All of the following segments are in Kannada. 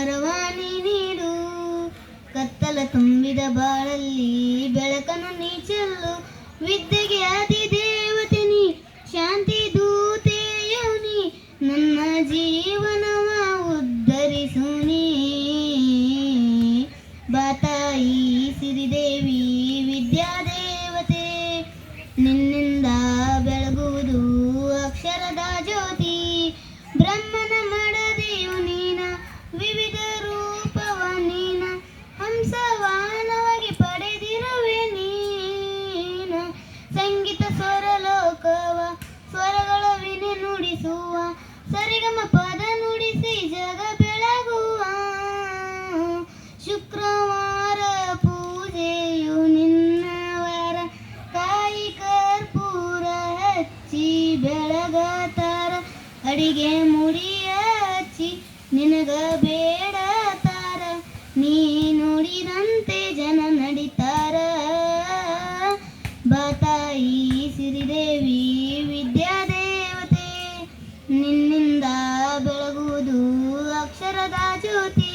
ವರವಾನಿ ನೀಡು. ಕತ್ತಲ ತುಂಬಿದ ಬಾಳಲ್ಲಿ ಬೆಳಕನ್ನು ನೀ ಚೆಲ್ಲು ವಿದ್ಯೆಗೆ ಅತಿ ದೇವತೆ ನೀ, ಶಾಂತಿ ದೂತೆಯೋ ನೀ ನನ್ನ ಜೀವನವ ಉದ್ಧರಿಸು ನೀ. ಬಾತಾಯಿ ಸಿರಿದೇವಿ ವಿದ್ಯಾದೇವತೆ ನುಡಿಸುವ ಸರಿಗಮ ಪದ ನುಡಿಸಿ ಜಗ ಬೆಳಗುವ. ಶುಕ್ರವಾರ ಪೂಜೆಯು ನಿನ್ನವರ ಕಾಯಿ ಕರ್ಪೂರ ಹಚ್ಚಿ ಬೆಳಗತರ. ಅಡಿಗೆ ಮುಡಿಯ ಹಚ್ಚಿ ನಿನಗ ಬೇಡತಾರ ಅಕ್ಷರದ ಜ್ಯೋತಿ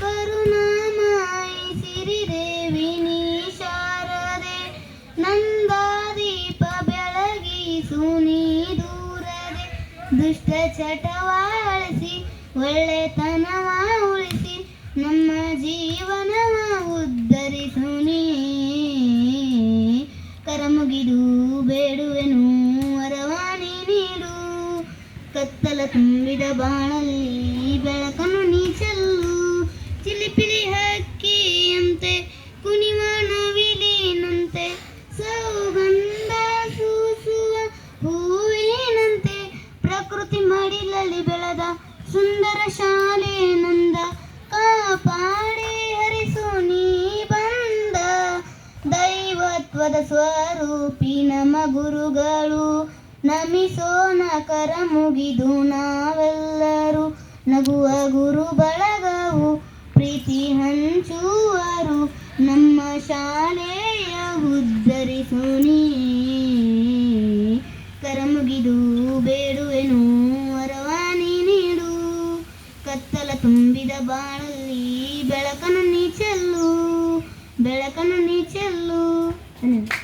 ಕರುಣಾಮಾಯಿ ಸಿರಿದೇವಿ ನೀ ಶಾರದೆ ನಂದಾದೀಪ ಬೆಳಗಿಸು ನೀ ದೂರದೆ ದುಷ್ಟ ಚಟವಾಳಿಸಿ ಒಳ್ಳೆತನವ ಉಳಿಸಿ ನಮ್ಮ ಜೀವನ ಉದ್ಧರಿಸು ನೀ ಕರಮುಗಿದು ಬೇಡುವೆನು, ವರವಾಣಿ ನೀಡು, ಕತ್ತಲ ತುಂಬಿದ ಬಾಳಲ್ಲಿ ಸುಂದರ ಶಾಲೆ ನಂದ ಕಾಪಾಡಿ ಹರಿಸು ನೀ ಬಂದ. ದೈವತ್ವದ ಸ್ವರೂಪಿ ನಮ ಗುರುಗಳು ನಮಿಸೋನ ಕರ ಮುಗಿದು ನಾವೆಲ್ಲರೂ ನಗುವ ಗುರು ಬಳಗವು ಪ್ರೀತಿ ಹಂಚುವರು. ನಮ್ಮ ಶಾಲೆಯ ಉದ್ಧರಿಸು ನೀ ತುಂಬಿದ ಬಾಳಲ್ಲಿ ಬೆಳಕನ್ನು ನೀ ಚೆಲ್ಲು ಬೆಳಕನ್ನು ನೀ ಚೆಲ್ಲು. ಧನ್ಯವಾದ